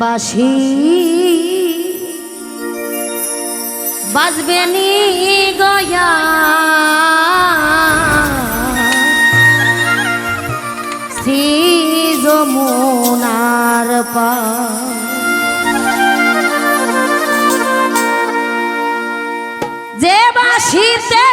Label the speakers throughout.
Speaker 1: বাসি বাজবে নি গয়া। শ্রী যমুনার পা যে বাসিতে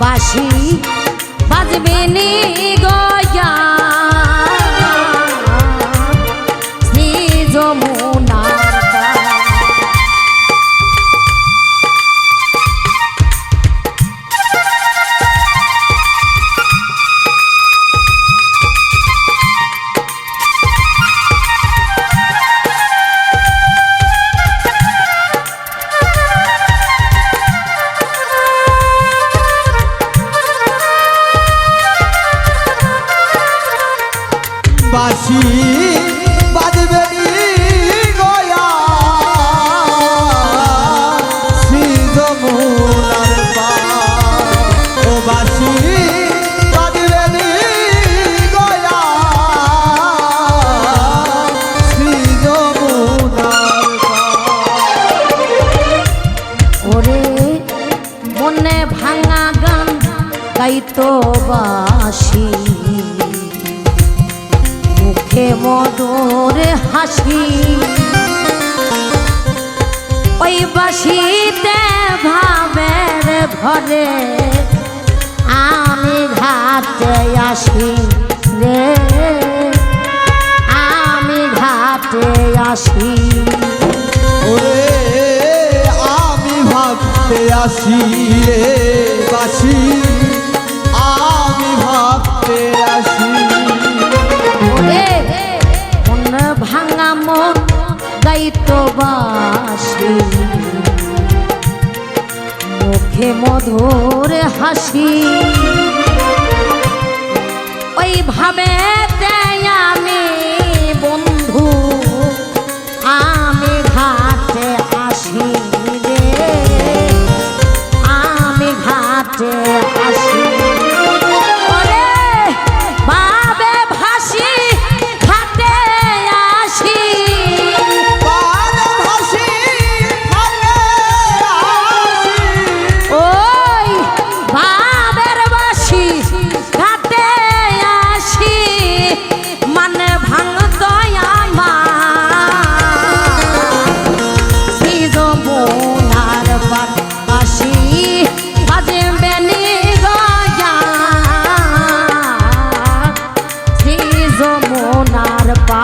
Speaker 1: বাঁশি বাজবে নি গয়া। মুখে মধুর হাসি। ওই বাসিতে ভাবের ভরে আমি ঘাটে আসি রে। আমি ঘাটে আসি।
Speaker 2: আমি ভাবতে আসি রে বাসি
Speaker 1: গাইতো বাসি মুখে মধুর হাসি। ওই ভাবে সিজমুনার পা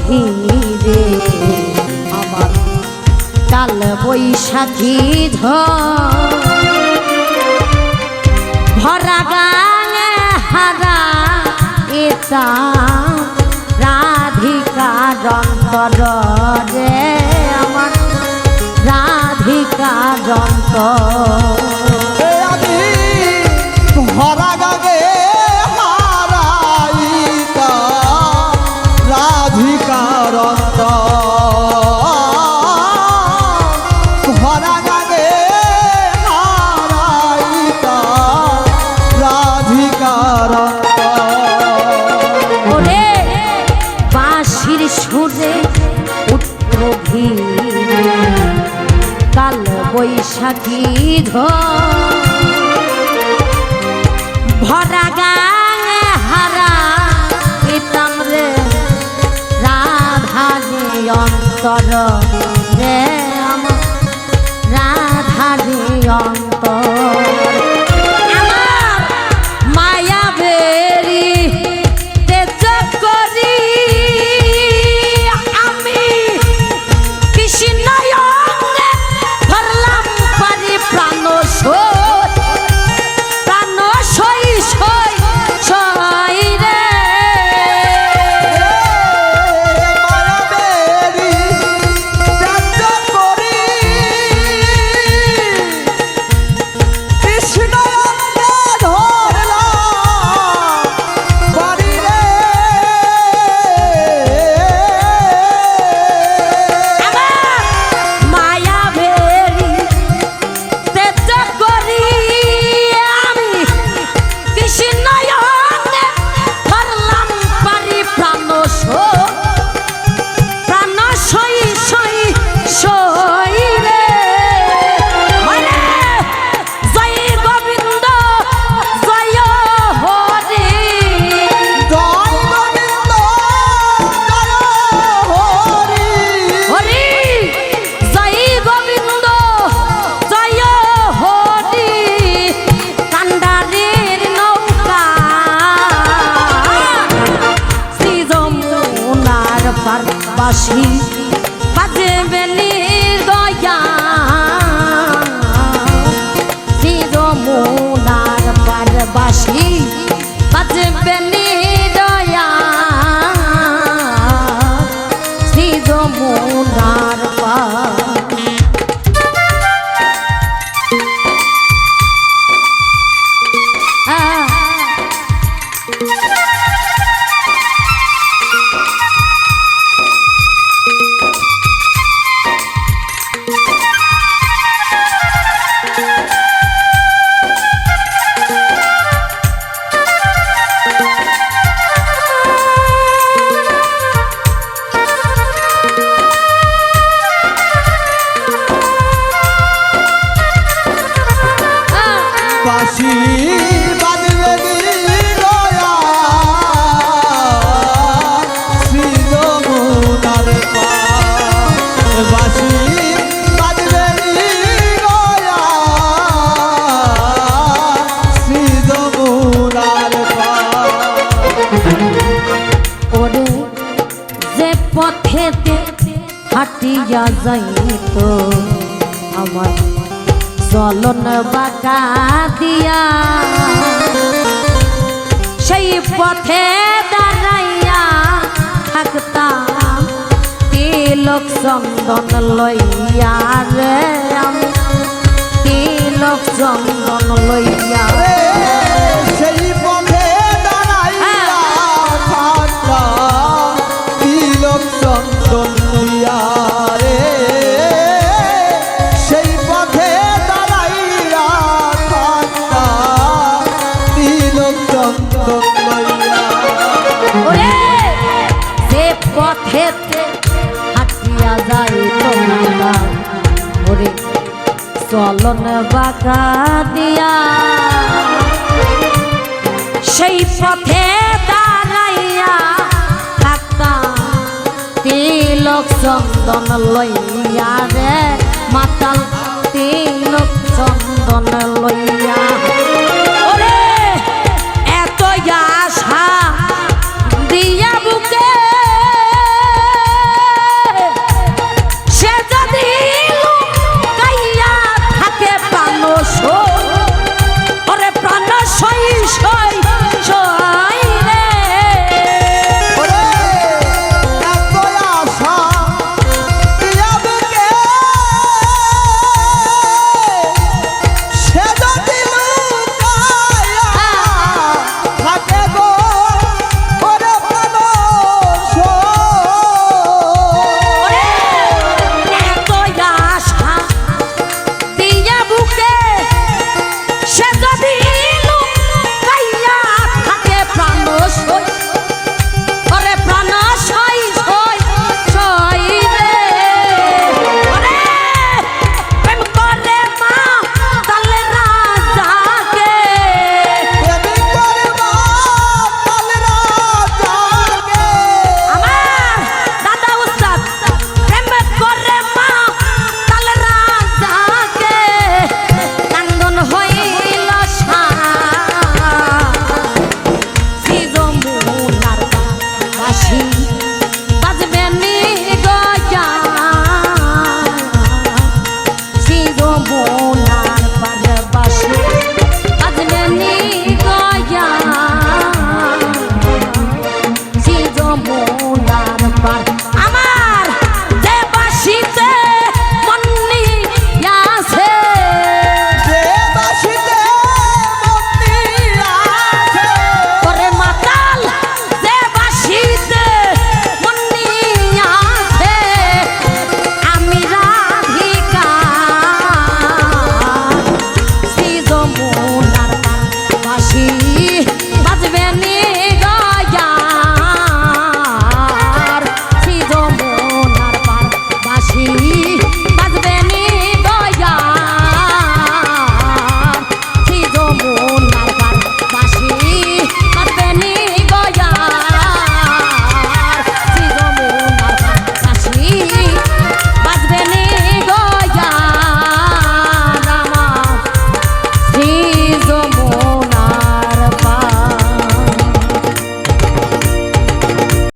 Speaker 1: ঘিরে আমার কাল বৈশাখী ভরা গাঙে হারা এটা রাধিকার অন্তর রে আমার রাধিকার অন্তর বৈশাখী ভরা গা হারা পিতাম রে রাধা অন্তর। হাটিয়া যাইত। আমার চলন বাকা দিয়া। সেই পথে দাঁড়াইয়া থাকতাম। তিলক চন্দন লইয়া রে আমি? তিলক চন্দন লইয়া
Speaker 2: রে?
Speaker 1: চলন বাঁকা দিয়া। সেই পথে দাঁড়াইয়া থাকতাম তিলক চন্দন লইয়া রে, মাতাল তিলক চন্দন লইয়া।